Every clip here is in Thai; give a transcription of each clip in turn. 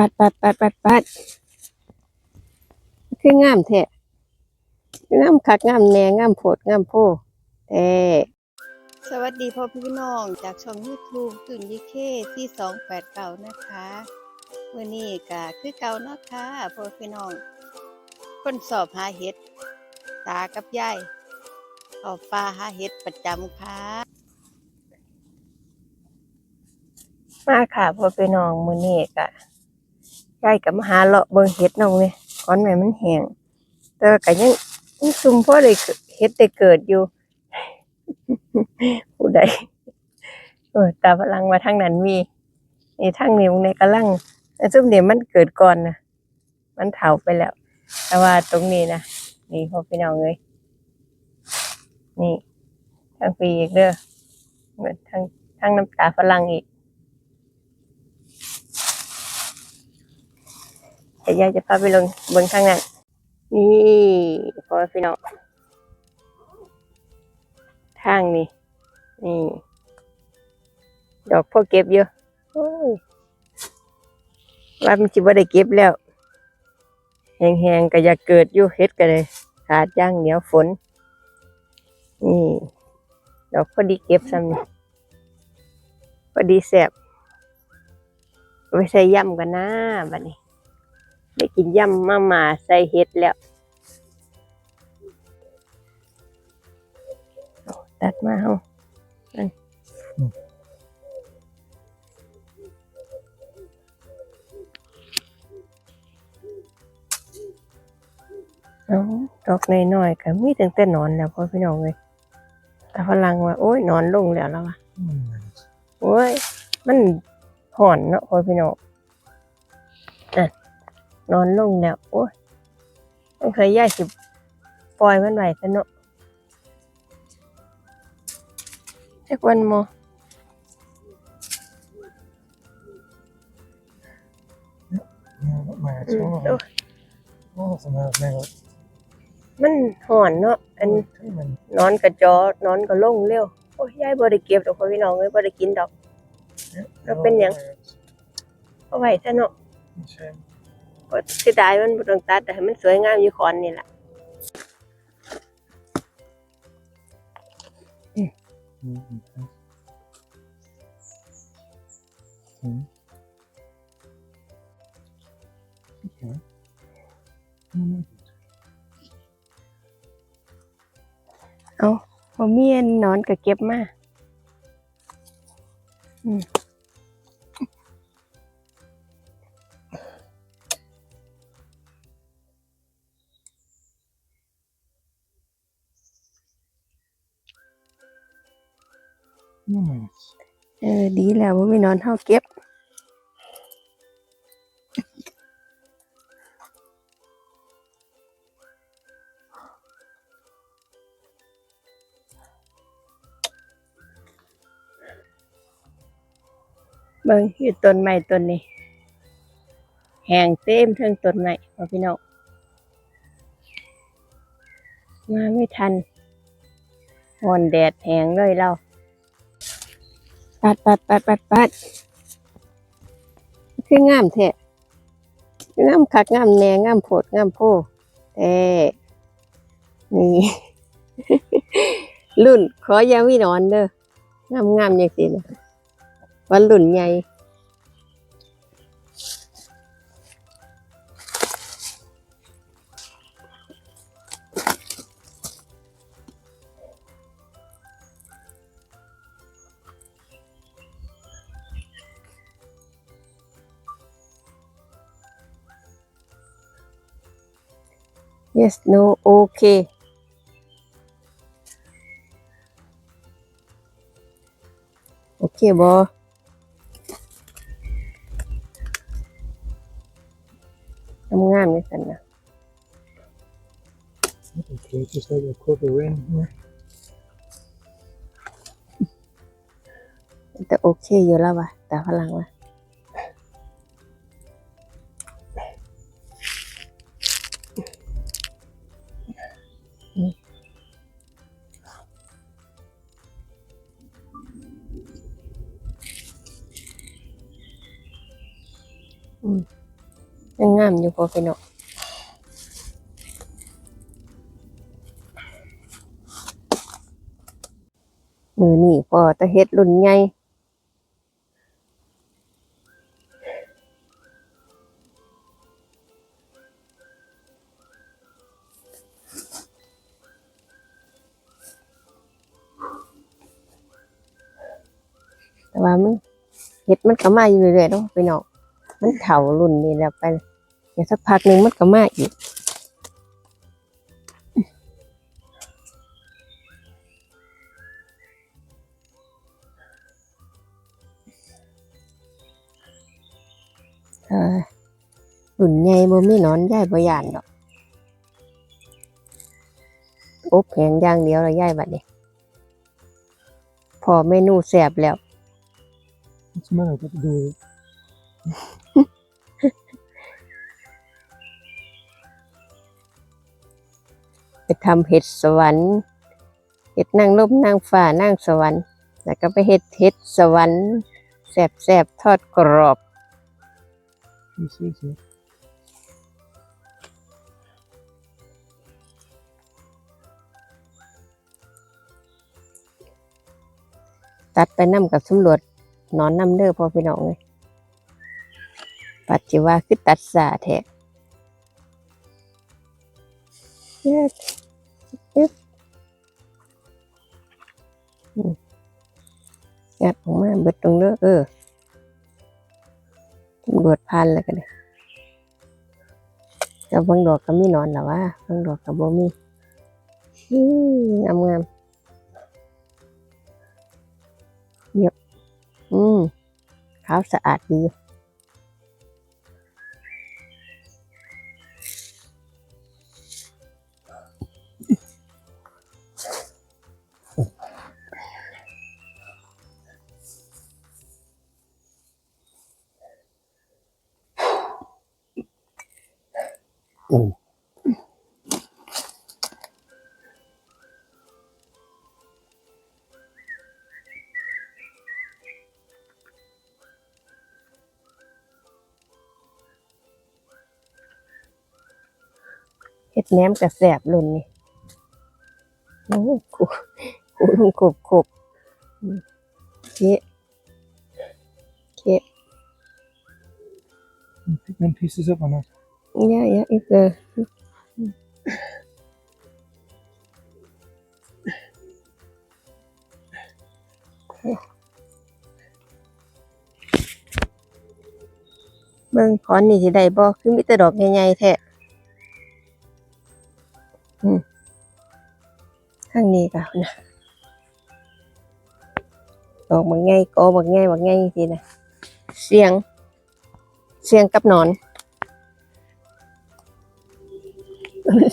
ปัดปัดปัดปัดปัดคืองามแท้งามคักงามแหน่งามโพดงามโพแท้สวัสดีพ่อพี่น้องจากช่อง YouTube ตุนยิเคที่289นะคะมื้อนี้ก็คือเก่าเนาะค่ะพ่อพี่น้อง คนสอบหาเห็ด ตากับยายออกป่าหาเห็ดประจำค่ะมาค่ะพ่อพี่น้องมื้อนี้ก็ ยายก็มาหาเลาะเบิ่งเห็ดน้องนี่ก่อนแม่มันแห้งแต่ก็ยังยังซุ่มพอได้เกิดเห็ดได้เกิดอยู่ผู้ใดเออตาพลังว่าทางนั้นมีนี่ทางนี้ในกำลังซุ่มเดี๋ยมันเกิดก่อนนะมันเถาไปแล้ว แต่ว่าตรงนี้นะนี่พ่อพี่น้องเลยนี่ทางปีอีกเด้อเหมือนทางทางน้ำตาฝรั่งอีก ดี๋ยวยายจะพาไปลงบิ่งข้างนั้นนี่พอพี่น้องทางนี่นี่ ดอกพ่อเก็บเยอะว่ามันจิบ่ได้เก็บแล้วแหงๆก็อยากเกิดอยู่เฮ็ดก็เลยขาดย่างเหนียวฝนนี่ดอกพอดีเก็บซ้ำนี่พอดีแสบเอาไปใส่ย่ำกันนะบัดนี้ ได้กินยำมาม่าใส่เห็ดแล้วเอาตัดมาเฮานั่นเอาดอกน้อยๆก็มีตั้งแต่นอนแล้วพ่อพี่น้องเลยแต่พลังว่า โอ้ยนอนลงแล้วแล้วว่ะโอ้ย มันห่อนเนาะพ่อพี่น้องอะ นอนลงแล้วโอ้ยต้องเคยย่ายสิปล่อยมันไว้ซะเนาะจักวันโมมาอืช่วมงโอ้ยโอ้สมัยแม่ก็มันห่อนเนาะอันที่มันนอนกระจอนอนก็ลงเร็วโอ้ยยายบ่ได้เก็บดอกพ่อพี่น้องเอ้ยบ่ได้กินดอกแล้วเป็นหยังเอาไว้ซะเนาะใช่ก็ เสิดายมันบ่ต้องตัดแต่ให้มันสวยงามอยู่คอนนี่แหละอืมอืมอืมโอเอืมเอาบ่มีอันนอนก็เก็บมา อืม เออ ดีแล้วบ่มีนอนเฮาเก็บเบิ่งอยู่ต้นไม้ต้นนี้แห้งเต็มเทิงต้นไม้พ่อพี่น้องมาไม่ทันหอนแดดแห้งเลยเรา ปัดปัดปัดปัดปัดคืองามแท้งามคักงามแน่งามโพดงามโพแท้นี่รุ่นขออยาวินอนเด้องามงามอย่างสินะวันรุ่นใหญ่ yes no okay โอเคบทำงานไม่สันนะ Okay, just like a quarter in here. แต่โอเคอยู่แล้วว่ะแต่พลังว่ะ ยังงามอยู่พอพี่น้องมือนี่พอตะเฮ็ดรุ่นใหญ่แต่ว่ามันเฮ็ดมันก็มาอยู่เรื่อยๆเนาะพี่น้อง มันเฒ่ารุ่นนี้แล้วไปเดี๋ยวสักพักหนึ่งมันก็มาอีกเออรุ่นใหญ่บ่มีนอนย่ายบ่ยานดอกอบแหงย่างเดียวแล้วย่ายบัดนี้พอเมนูแซ่บแล้ว What's the matter? What to do ทำเห็ดสวรรค์เห็ดนางลมนางฟ้านางสวรรค์ แล้วก็ไปเห็ดเห็ดสวรรค์แซ่บแซบทอดกรอบตัดไปน้ำกับสำรวจนอนน้ำเด้อพอพี่น้องเลยปัจจิว่าคือตัดสาแท้ เย็ดยึบอืมยัดออกมาเบิดตรงเด้อเออตำรวจพันแล้วกันเลยแต่บางดอกก็มีนอนแต่ว่าบางดอกก็บ่มีอื้องามงามๆเยอะอืมขาวสะอาดดีอยู่ เฮ็ดแหนมกระแสบลุ่นนี่โอ้กูกูลงกบกบอืมเคะเคะ You pick them pieces up or not? เยอะเยอะอีกเออเบิ่งขอนนี่สิได้บ่คือมีแต่ดอกใหญ่ๆแท้ ข้างนี้ก็นะดอกบักใหญ่กอบักใหญ่บักใหญ่สินะเสียง เสียงกับนอน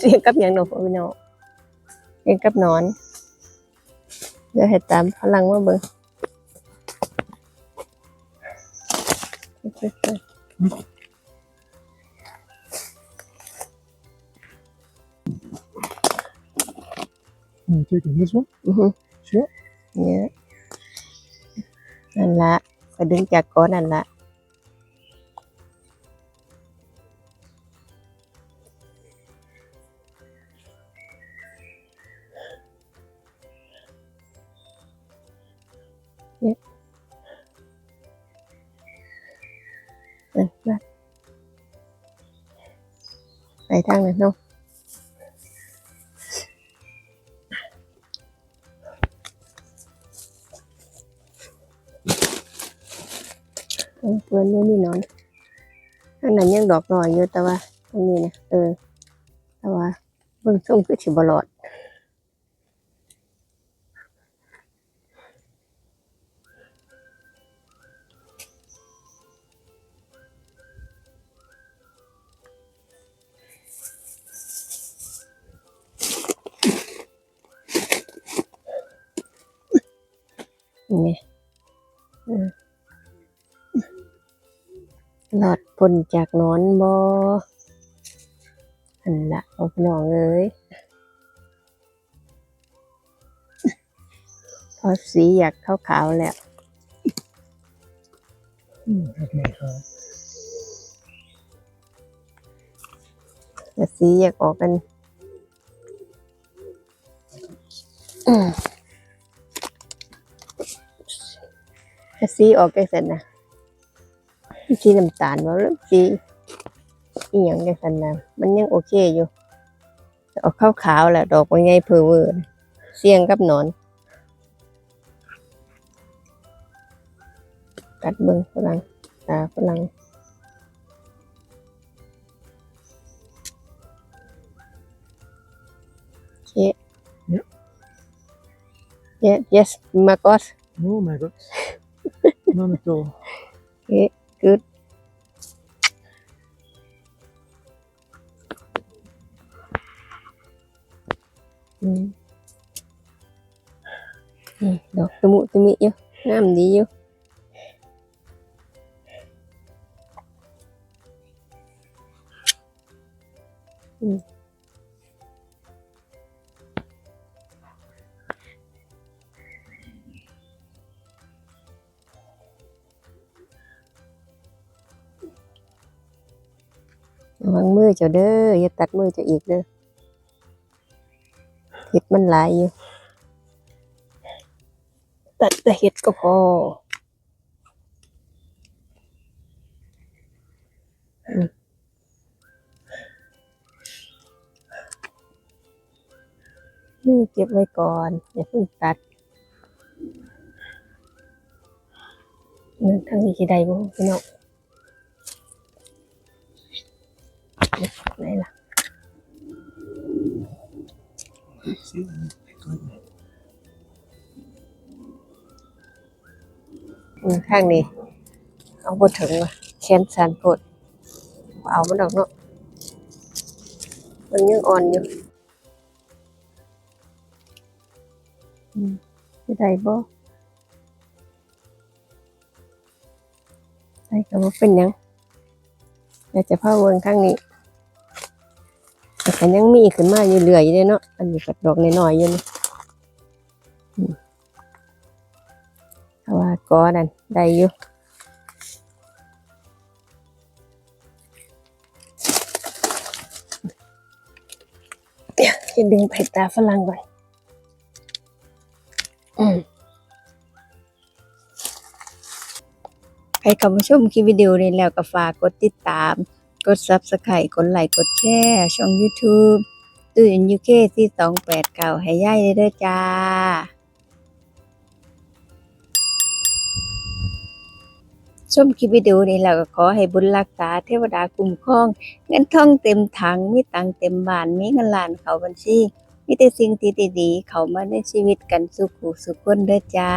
เสียงกับอย่างหนูพี่น้องเสียงกับนอน เดี๋ยวให้ตามพลังว่าเบิ่ง You taking this one? อือฮึ Sure. เนี่ยนั่นละก็ดึงจากก้อน เออเพื่อนนู้นนี่นอนอันนั้นยังดอกน้อยอยู่แต่ว่าตรงนี้นะเออ แต่ว่าเบิ่งส่งคือสิบหลอดนี่ หลอดพ้นจากหนอนบออันละเอาพี่น้องเลยพอสีอยากขาวๆแล้ว Mm, that's my car. แต่สีอยากออกกันอืมแต่สีออกกันเสร็จนะ สีน้ำตาลว่าเริ่มสีอีหยังกันสันนะมันยังโอเคอยู่แต่ออกขาวๆแหละดอกว่าไงเพอเวอร์เสี่ยงกับหนอน กัดเบิ่งฝรั่งตาฝรั่ง Yeah. Yeah. Yeah, yes, Marcos. Oh my god. None at all. Okay, good. Ừ. นี่ดอกตะมุตะมิ ระวังมือเจ้าเด้ออย่าตัดมือเจ้าอีกเด้อเห็ดมันหลายอยู่ ตัดแต่เห็ดก็พอนี่เก็บไว้ก่อน อย่าเพิ่งตัดเงินทางนี้กี่ใดบ่พี่น้อง See? Good. อืมข้างนี้ เอาบ่ถึงว่ะแขนสันโพดเอามันดอกเนาะมันยังอ่อนอยู่อืมสิได้บ่ใส่ก็บ่เป็นยังอยากจะพาเบิ่งข้างนี้ แต่ก็ยังมีขึ้นมาอยู่เรื่อยอยู่เด้เนาะ อันนี้ก็ดอกน้อยๆอยู่นี่อืมแต่ว่าก็นั่นได้อยู่เดี๋ยวจะดึงไปตาฝรั่งก่อนอืมใครเข้ามาชมคลิปวิดีโอนี้แล้วก็ฝากกดติดตาม กด Subscribe กดไลค์กดแชร์ช่อง YouTube ตื่นยูเคที่สองแปดเก่าให้ย่ายได้เด้อจ้าชมคลิปวิดีโอนี้แล้วก็ขอให้บุญรักษาเทวดาคุ้มครอง เงินทองเต็มถังมีตังเต็มบ้านมีเงินล้านเข้าบัญชีมีแต่สิ่งที่ดีๆ เข้ามาในชีวิตกันสุขสุขคนเด้อจ้า